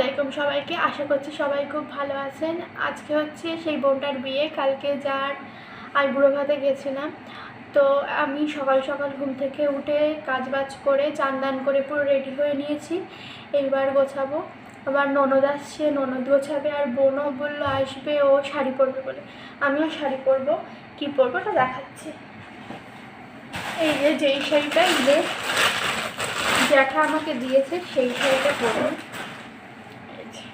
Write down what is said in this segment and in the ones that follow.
আলাইকুম সবাইকে। আশা করছি সবাই খুব ভালো আছেন। আজকে হচ্ছে সেই বোনটার বিয়ে। কালকে যার আইবুড়ো ভাতে গেছিলাম। তো আমি সকাল সকাল ঘুম থেকে উঠে কাজবাজ করে, চান দান করে পুরো রেডি হয়ে নিয়েছি। এইবার গোছাবো। আবার ননদ আসছে, ননদ গোছাবে আর বোনও বলল, আসবে, ও শাড়ি পরবে বলে। আমিও শাড়ি পরবো। কী পরবো ওটা দেখাচ্ছি। এই যে, যেই শাড়িটা যে জ্যাঠা আমাকে দিয়েছে, সেই শাড়িটা পরবো এই যে।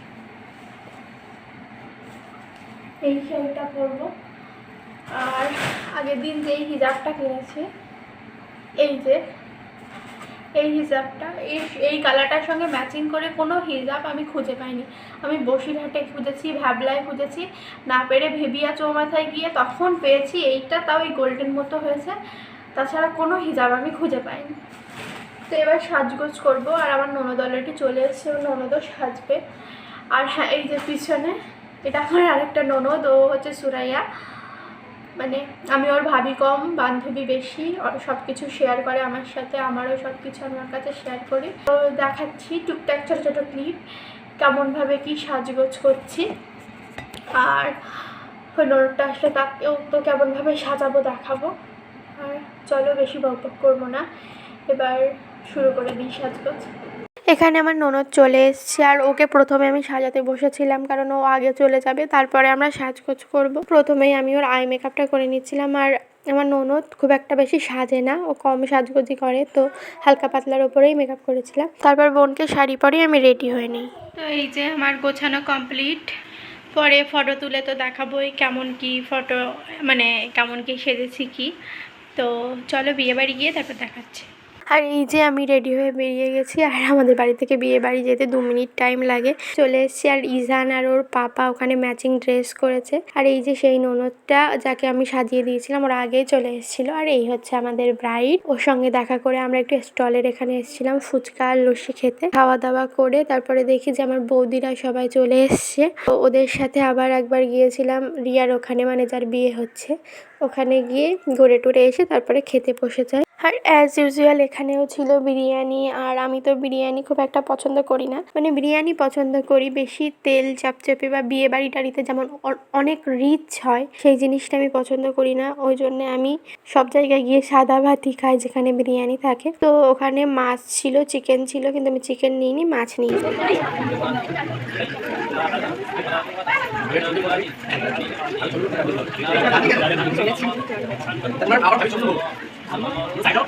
এই শাড়িটা পরবো। আর আগের দিন যেই হিজাবটা কিনেছি, এই যে, এই হিজাবটা, এই এই কালারটার সঙ্গে ম্যাচিং করে কোনো হিজাব আমি খুঁজে পাইনি। আমি বসিরহাটে খুঁজেছি, ভ্যাবলায় খুঁজেছি, না পেরে ভেবিয়া চৌমাথায় গিয়ে তখন পেয়েছি, এইটা তাও এই গোল্ডেন মতো হয়েছে। তাছাড়া কোনো হিজাব আমি খুঁজে পাইনি। তো এবার সাজগোজ করব, আর আমার ননদ অলরেডি চলে এসছে, ও ননদও সাজবে। আর হ্যাঁ এই যে পিছনে এটা আমার আরেকটা ননদ, ও হচ্ছে সুরাইয়া। মানে আমি ওর ভাবি কম, বান্ধবী বেশি, ওর সব কিছু শেয়ার করে আমার সাথে, আমারও সব কিছু আমার কাছে শেয়ার করি। তো দেখাচ্ছি টুকটাক ছোটো ছোটো ক্লিপ কেমনভাবে কি সাজগোজ করছি। আর ননদটা আসলে তাকেও তো কেমনভাবে সাজাবো, দেখাবো। আর চলো, বেশি বকবক করব না। এবার শুরু করে দিই সাজগোজ। এখানে আমার ননদ চলে এসছে আর ওকে প্রথমে আমি সাজাতে বসেছিলাম কারণ ও আগে চলে যাবে, তারপরে আমরা সাজগোজ করব। প্রথমেই আমি ওর আই মেকআপটা করে নিচ্ছিলাম আর আমার ননদ খুব একটা বেশি সাজে না, ও কম সাজগোজি করে, তো হালকা পাতলার ওপরেই মেকআপ করেছিলাম। তারপর বোনকে শাড়ি পরে আমি রেডি হয়ে নিই। তো এই যে আমার গোছানো কমপ্লিট, পরে ফটো তুলে তো দেখাবোই কেমন কি ফটো মানে কেমন কি সেজেছি কি। তো চলো বিয়ে বাড়ি গিয়ে তারপর দেখাচ্ছি। আর এই যে আমি রেডি হয়ে বেরিয়ে গেছি, আর আমাদের বাড়ি থেকে বিয়ে বাড়ি যেতে দু মিনিট টাইম লাগে। চলে এসেছি, আর ইজান আর ওর পাপা ওখানে ম্যাচিং ড্রেস করেছে। আর এই যে সেই ননদটা যাকে আমি সাজিয়ে দিয়েছিলাম, ওরা আগেই চলে এসেছিল। আর এই হচ্ছে আমাদের ব্রাইড ওর সঙ্গে দেখা করে আমরা একটু স্টলের এখানে এসেছিলাম, ফুচকা আর লস্যি খেতে। খাওয়া দাওয়া করে তারপরে দেখি যে আমার বৌদিরা সবাই চলে এসছে। তো ওদের সাথে আবার একবার গিয়েছিলাম, রিয়ার ওখানে মানে যার বিয়ে হচ্ছে। ওখানে গিয়ে ঘুরে টুরে এসে তারপরে খেতে বসে যাই আর অ্যাজ ইউজুয়াল এখানেও ছিল বিরিয়ানি আর আমি তো বিরিয়ানি খুব একটা পছন্দ করি না। মানে বিরিয়ানি পছন্দ করি বেশি তেল চাপচাপে বা বিয়ে বাড়ি টাড়িতে যেমন অনেক রিচ হয় সেই জিনিসটা আমি পছন্দ করি না। ওই জন্য আমি সব জায়গায় গিয়ে সাদা ভাতই খাই যেখানে বিরিয়ানি থাকে। তো ওখানে মাছ ছিল চিকেন ছিল কিন্তু আমি চিকেন নিইনি মাছ নিয়ে 咋着？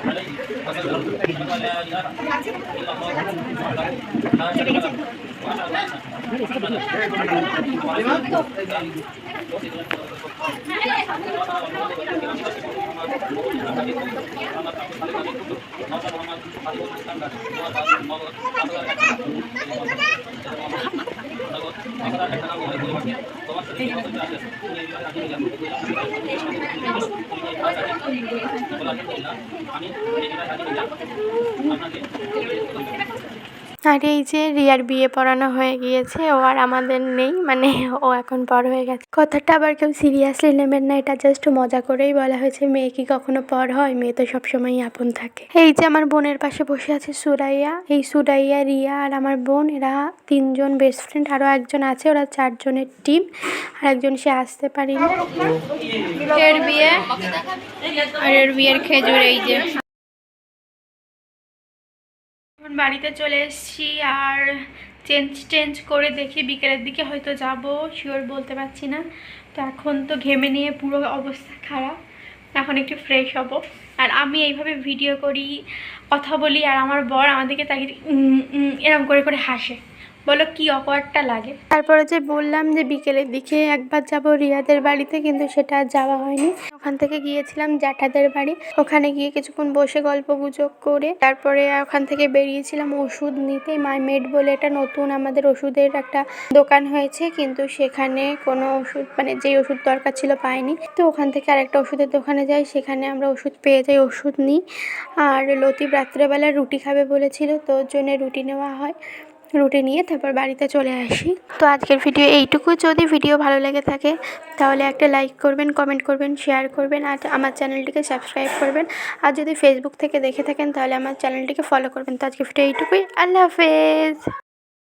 这边。যাই আর এই যে রিয়ার বিয়ে পড়ানো হয়ে গিয়েছে, ও আর আমাদের নেই মানে ও এখন পর হয়ে গেছে। কথাটা আবার কেউ সিরিয়াসলি নেবেন না, এটা জাস্ট মজা করেই বলা হয়েছে, মেয়ে কি কখনো পর হয়? মেয়ে তো সবসময়ই আপন থাকে। এই যে আমার বোনের পাশে বসে আছে সুরাইয়া, এই সুরাইয়া, রিয়া আর আমার বোন, এরা তিনজন বেস্ট ফ্রেন্ড আরও একজন আছে, ওরা চারজনের টিম আর একজন সে আসতে পারেনি। এর বিয়ে, আর এর বিয়ের খেজুর, এই যে। এখন বাড়িতে চলে এসেছি আর চেঞ্জ টেঞ্জ করে দেখি বিকেলের দিকে হয়তো যাব। শিওর বলতে পারছি না। তো এখন তো ঘেমে নিয়ে পুরো অবস্থা খারাপ। এখন একটু ফ্রেশ হব। আর আমি এইভাবে ভিডিও করি, কথা বলি, আর আমার বর আমাদেরকে তাকে এরকম করে করে হাসে। বলো, কি অকওয়ার্ডটা লাগে? তারপরে যে বললাম যে বিকেলের দিকে একবার যাব রিয়াদের বাড়িতে, কিন্তু সেটা যাওয়া হয়নি। ওখান থেকে গিয়েছিলাম জ্যাঠাদের বাড়ি। ওখানে গিয়ে কিছুক্ষণ বসে গল্প গুজব করে, তারপরে ওখান থেকে বেরিয়েছিলাম ওষুধ নিতে মাই মেড বলে এটা নতুন আমাদের ওষুধের একটা দোকান হয়েছে, কিন্তু সেখানে কোনো ওষুধ মানে যেই ওষুধ দরকার ছিল পাইনি। তো ওখান থেকে আরেকটা ওষুধের দোকানে যাই, সেখানে আমরা ওষুধ পেয়ে যাই, ওষুধ নিই। আর লতিফ রাত্রেবেলা রুটি খাবে বলেছিল, তো জন্য রুটি নেওয়া হয়। রুটি নিয়ে তারপর বাড়িতে চলে আসি। তো আজকের ভিডিও এইটুকু যদি ভিডিও ভালো লেগে থাকে, তাহলে একটা লাইক করবেন কমেন্ট করবেন শেয়ার করবেন, আর আমার চ্যানেলটিকে সাবস্ক্রাইব করবেন। আর যদি ফেসবুক থেকে দেখে থাকেন, তাহলে আমার চ্যানেলটিকে ফলো করবেন। তো আজকে ভিডিও এইটুকুই। আল্লাহ হাফেজ।